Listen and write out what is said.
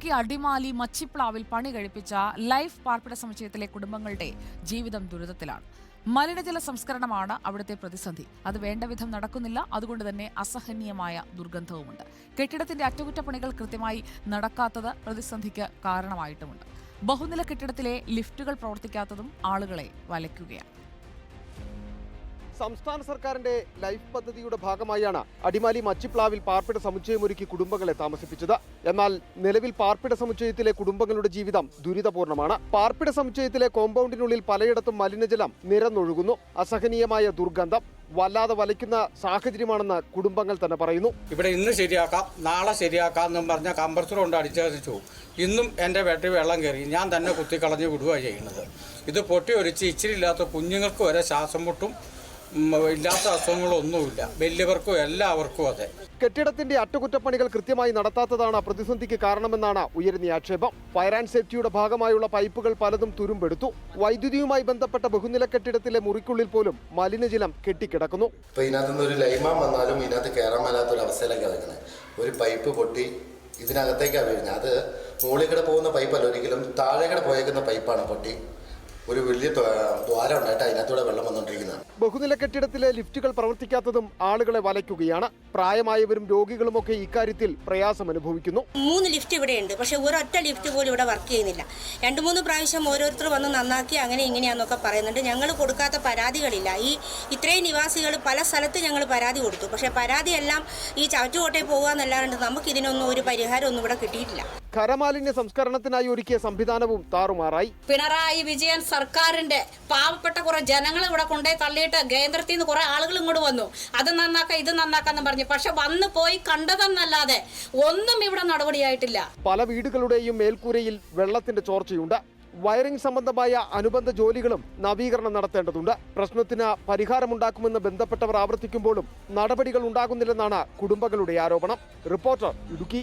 ഇടുക്കി അടിമാലി മച്ചിപ്ലാവിൽ പണി കഴിപ്പിച്ച ലൈഫ് പാർപ്പിട സമുച്ചയത്തിലെ കുടുംബങ്ങളുടെ ജീവിതം ദുരിതത്തിലാണ്. മലിനജല സംസ്കരണമാണ് അവിടുത്തെ പ്രതിസന്ധി. അത് വേണ്ടവിധം നടക്കുന്നില്ല. അതുകൊണ്ട് തന്നെ അസഹനീയമായ ദുർഗന്ധവുമുണ്ട്. കെട്ടിടത്തിന്റെ അറ്റകുറ്റപ്പണികൾ കൃത്യമായി നടക്കാത്തത് പ്രതിസന്ധിക്ക് കാരണമായിട്ടുമുണ്ട്. ബഹുനില കെട്ടിടത്തിലെ ലിഫ്റ്റുകൾ പ്രവർത്തിക്കാത്തതും ആളുകളെ വലയ്ക്കുകയാണ്. സംസ്ഥാന സർക്കാരിന്റെ ലൈഫ് പദ്ധതിയുടെ ഭാഗമായാണ് അടിമാലി മച്ചിപ്ലാവിൽ പാർപ്പിട സമുച്ചയമൊരുക്കി കുടുംബങ്ങളെ താമസിപ്പിച്ചത്. എന്നാൽ നിലവിൽ പാർപ്പിട സമുച്ചയത്തിലെ കുടുംബങ്ങളുടെ ജീവിതം ദുരിതപൂർണമാണ് പാർപ്പിട സമുച്ചയത്തിലെ കോമ്പൗണ്ടിനുള്ളിൽ പലയിടത്തും മലിനജലം നിരന്നൊഴുകുന്നു. അസഹനീയമായ ദുർഗന്ധം വല്ലാതെ വലയ്ക്കുന്ന സാഹചര്യമാണെന്ന് കുടുംബങ്ങൾ തന്നെ പറയുന്നു. ഇവിടെ ഇന്ന് ശരിയാക്കാം നാളെ ശരിയാക്കാം എന്നും പറഞ്ഞ കമ്പർസർ കൊണ്ട് അടിച്ചു ഇന്നും എന്റെ വീട്ടിൽ വെള്ളം കയറി ഞാൻ തന്നെ കുത്തിക്കളഞ്ഞ് വിടുകയാണ് ചെയ്യുന്നത്. ഇത് പൊട്ടി ഒരിച്ച് ഇച്ചിരി ഇല്ലാത്ത കുഞ്ഞുങ്ങൾക്ക് വരെ ശ്വാസം മുട്ടും ഇല്ലാത്ത അസുഖങ്ങളൊന്നുമില്ല. വലിയവർക്കും എല്ലാവർക്കും അതെ. കെട്ടിടത്തിന്റെ അറ്റകുറ്റപ്പണികൾ കൃത്യമായി നടത്താത്തതാണ് പ്രതിസന്ധിക്ക് കാരണമെന്നാണ് ഉയരുന്ന ആക്ഷേപം. ഫയർ ആൻഡ് സേഫ്റ്റിയുടെ ഭാഗമായുള്ള പൈപ്പുകൾ പലതും തുരുമ്പെടുത്തു. വൈദ്യുതിയുമായി ബന്ധപ്പെട്ട ബഹുനില കെട്ടിടത്തിലെ മുറിക്കുള്ളിൽ പോലും മലിനജലം കെട്ടിക്കിടക്കുന്നു. ഇപ്പോൾ ഇതിനകത്തുനിന്ന് ഒരു ലൈമാൻ വന്നാലും ഇതിനകത്ത് കയറാൻ മേലാത്ത ഒരു അവസ്ഥയിലേക്കാണ് നിൽക്കുന്നത് ഒരു പൈപ്പ് പൊട്ടി ഇതിനകത്തേക്കാണ് വീഴുന്നത് അത് മുകളിൽ കൂടെ പോകുന്ന പൈപ്പല്ല ഒരിക്കലും താഴെ കൂടെ പോയേക്കുന്ന പൈപ്പാണ് പൊട്ടി. ഒരു വലിയ ദ്വാ- ദ്വാരം ഉണ്ടായിട്ട് അതിനകത്തൂടെ വെള്ളം വന്നുകൊണ്ടിരിക്കുന്നതാണ് ബഹുനില കെട്ടിടത്തിലെ ലിഫ്റ്റുകൾ പ്രവർത്തിക്കാത്തതും ആളുകളെ വലയ്ക്കുകയാണ്. പ്രായമായവരും രോഗികളുമൊക്കെ ഇക്കാര്യത്തിൽ പ്രയാസം അനുഭവിക്കുന്നു മൂന്ന് ലിഫ്റ്റ് ഇവിടെ ഉണ്ട് പക്ഷെ ഒരൊറ്റ ലിഫ്റ്റ് പോലും ഇവിടെ വർക്ക് ചെയ്യുന്നില്ല. രണ്ട് മൂന്ന് പ്രാവശ്യം ഓരോരുത്തർ വന്ന് നന്നാക്കി അങ്ങനെ ഇങ്ങനെയാന്നൊക്കെ പറയുന്നുണ്ട്. ഞങ്ങൾ കൊടുക്കാത്ത പരാതികളില്ല. ഈ ഇത്രയും നിവാസികൾ പല സ്ഥലത്ത് ഞങ്ങൾ പരാതി കൊടുത്തു. പക്ഷെ പരാതിയെല്ലാം ഈ ചവറ്റുകോട്ടയിൽ പോകുക എന്നല്ലാണ്ട് നമുക്ക് ഇതിനൊന്നും ഒരു പരിഹാരം ഒന്നും ഇവിടെ കിട്ടിയിട്ടില്ല. ഖരമാലിന്യ സംസ്കരണത്തിനായി ഒരുക്കിയ സംവിധാനവും താറുമാറായി. പിണറായി വിജയൻ സർക്കാരിന്റെ പാവപ്പെട്ട കുറെ ജനങ്ങൾ ഇവിടെ കൊണ്ടേ തള്ളിയിട്ട് കേന്ദ്രത്തിൽ നിന്ന് കുറെ ആളുകൾ ഇങ്ങോട്ട് വന്നു. അത് നന്നാക്കാം ഇത് നന്നാക്കാന്ന് പറഞ്ഞു. പക്ഷെ വന്നു പോയി കണ്ടതെന്നല്ലാതെ ഒന്നും ഇവിടെ നടപടിയായിട്ടില്ല. പല വീടുകളുടെയും മേൽക്കൂരയിൽ വെള്ളത്തിന്റെ ചോർച്ചയുണ്ട്. വയറിംഗ് സംബന്ധമായ അനുബന്ധ ജോലികളും നവീകരണം നടത്തേണ്ടതുണ്ട്. പ്രശ്നത്തിന് പരിഹാരമുണ്ടാക്കുമെന്ന് ബന്ധപ്പെട്ടവർ ആവർത്തിക്കുമ്പോഴും നടപടികൾ ഉണ്ടാകുന്നില്ലെന്നാണ് കുടുംബങ്ങളുടെ ആരോപണം. റിപ്പോർട്ടർ ഇടുക്കി.